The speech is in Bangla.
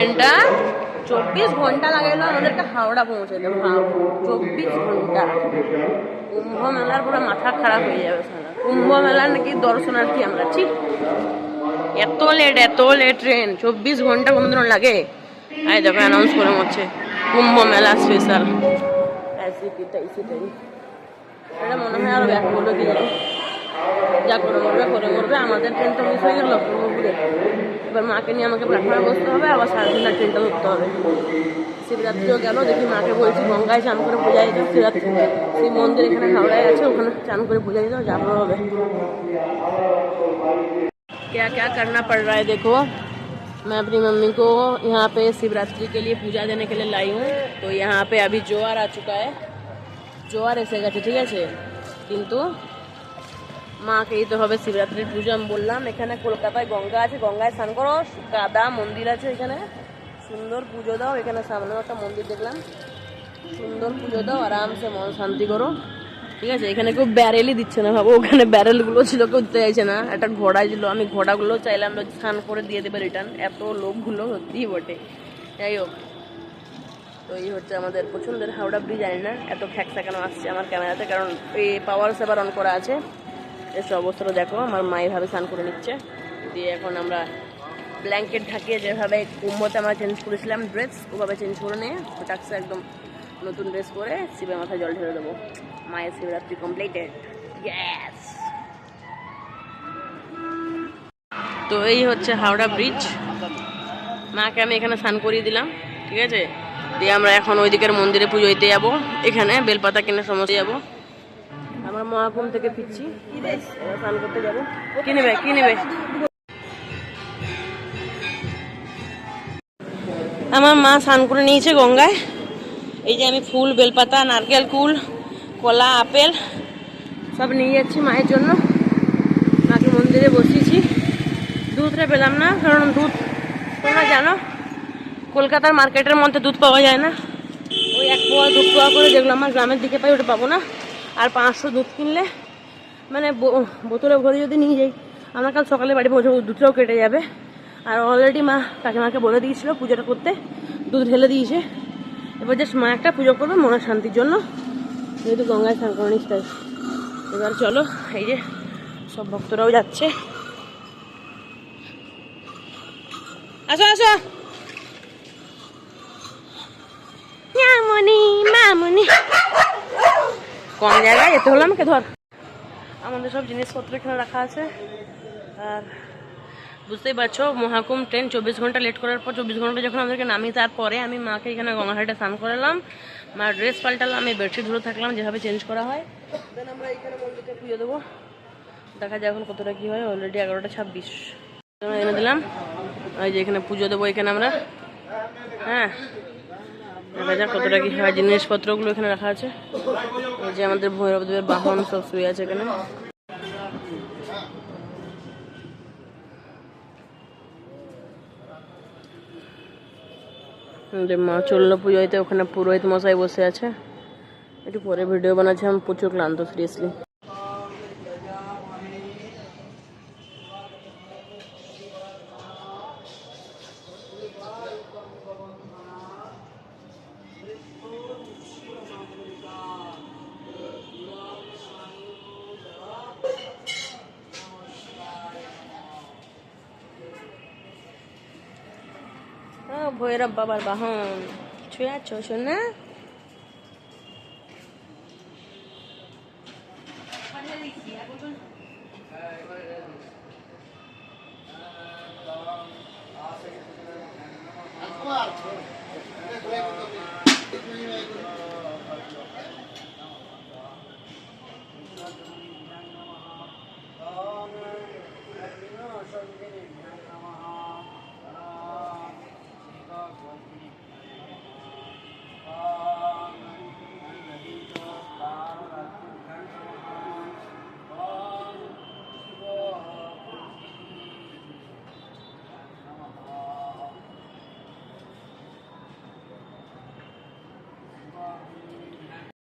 ঘণ্টা চব্বিশ ঘণ্টা লাগাইলো আমাদেরকে হাওড়া পৌঁছে দেবো চব্বিশ ঘণ্টা। কুম্ভ মেলার পুরো মাথা খারাপ হয়ে যাবে কুম্ভ মেলার নাকি দর্শনার্থী আমরা ঠিক এত লেট এত লেট ট্রেন চব্বিশ ঘণ্টা কোনো কোনোদিন লাগে? আই দেখো অ্যানাউন্স করে হচ্ছে কুম্ভ মেলা স্পেশাল এটা মনে হয় আরও ব্যাক করল কি যা করে মরবে করে মরবে আমাদের ট্রেন তো মিস হয়ে গেল ব্রহ্মপুরে এবার মাকে নিয়ে আমাকে প্ল্যাটফর্মে বসতে হবে আবার সাড়ে তিনটা ট্রেনটা ধরতে হবে শিবরাত্রিও গেল দেখি মাকে বলছি গঙ্গায় চান করে পূজা দিতে শিবরাত্রি সেই মন্দির এখানে হাওড়ায় আছে ওখানে চান করে পূজা দিতে যাবো হবে क्या क्या करना पड़ रहा है देखो मैं अपनी मम्मी को यहाँ पे शिवरात्रि के लिए पूजा देने के लिए लाई हूँ तो यहाँ पे अभी জোয়ার आ चुका है জোয়ার এসে গেছে ঠিক আছে কিন্তু মাকে দিতে হবে, শিবরাত্রির পুজো আমি বললাম। এখানে কলকাতায় গঙ্গা আছে, গঙ্গায় স্নান করো। কাদা মন্দির আছে এখানে। সুন্দর পুজো দাও, এখানে সামনে একটা মন্দির দেখলাম। সুন্দর পুজো দাও, আরামসে মন শান্তি করো। ঠিক আছে, এখানে কেউ ব্যারেলই দিচ্ছে না, ভাবো। ওখানে ব্যারেলগুলো ছিল, কেউ দিতে চাইছে না। একটা ঘোড়া ছিল, আমি ঘোড়াগুলো চাইলাম স্নান করে দিয়ে দেবে রিটার্ন এত লোকগুলো সত্যিই বটে। যাই হোক, তো এই হচ্ছে আমাদের পছন্দের হাওড়া ব্রিজ জানি না এত খ্যাকসা কেন আসছে আমার ক্যামেরাতে, কারণ এই পাওয়ার সেভার অন করা আছে। এসব অবস্থাটা দেখো, আমার মা এইভাবে স্নান করে নিচ্ছে। দিয়ে এখন আমরা ব্ল্যাঙ্কেট ঢাকিয়ে যেভাবে কুম্ভতে আমরা চেঞ্জ করেছিলাম ড্রেস ওভাবে চেঞ্জ করে নিয়ে ওটাকে একদম নতুন ড্রেস করে শিবের মাথায় জল ঢেলে দেবো। মায়ের শিবরাত্রি কমপ্লিটেড গ্যাস তো এই হচ্ছে হাওড়া ব্রিজ মাকে আমি এখানে স্নান করিয়ে দিলাম, ঠিক আছে? দিয়ে আমরা এখন ওই দিকের মন্দিরে পুজো দিতে যাব। এখানে বেলপাতা কিনে সমস্ত যাব। মহাকুম থেকে ফিরছি। স্নান করতে যাব। কি নেবে কি নেবে? আমার মা স্নান করে নিয়েছে গঙ্গায়। এই যে আমি ফুল, বেলপাতা, নারকেল, কুল, কলা, আপেল সব নিয়ে যাচ্ছি মায়ের জন্য। মাকে মন্দিরে বসিয়েছি। দুধটা পেলাম না, কারণ দুধ, তোমরা জানো, কলকাতার মার্কেটের মধ্যে দুধ পাওয়া যায় না। ওই এক পোয়া দুধ পোয়া করে যেগুলো আমার গ্রামের দিকে পাই, ওটা পাবো না। আর পাঁচশো দুধ কিনলে মানে বোতলে ভরে যদি নিয়ে যাই, আমরা কাল সকালে বাড়ি পৌঁছাবো, দুধটাও কেটে যাবে। আর অলরেডি মা কাকিমাকে বলে দিয়েছিল পুজোটা করতে, দুধ ঢেলে দিয়েছে। এবার জাস্ট মা একটা পুজো করবে মনের শান্তির জন্য। যেহেতু গঙ্গায় স্নান করে নিস তাই। এবার চলো, এই যে সব ভক্তরাও যাচ্ছে। আসো আসো। মামনি মামনি। কম জায়গায়, যেতে হলো আমাকে ধর। আমাদের সব জিনিসপত্র এখানে রাখা আছে। আর বুঝতেই পারছ মহাকুম ট্রেন চব্বিশ ঘণ্টা লেট করার পর চব্বিশ ঘণ্টা যখন আমাদেরকে নামি তারপরে আমি মাকে এখানে গঙ্গাঘাটে স্নান করালাম। মার ড্রেস পাল্টালাম, আমি বেডশিট ধরে থাকলাম, যেভাবে চেঞ্জ করা হয়। দেন আমরা এখানে মন্দিরকে পুজো দেবো। দেখা যায় এখন কতটা কী হয় অলরেডি এগারোটা ছাব্বিশ। এনে দিলাম। ওই যে এখানে পুজো দেবো এখানে আমরা। হ্যাঁ। দেখা যাক কতটা কি হয় জিনিসপত্রগুলো এখানে রাখা আছে? এই যে আমাদের ভৈরবদেবের বাহন সব শুয়ে আছে এখানে। মা চলল পুজোতে, ওখানে পুরোহিত মশাই বসে আছে। একটু পরে ভিডিও বানাচ্ছি, আমি প্রচুর ক্লান্ত সিরিয়াসলি হ্যাঁ, ভৈরব বাবার বাহন ছুঁয়ে আছো শোনা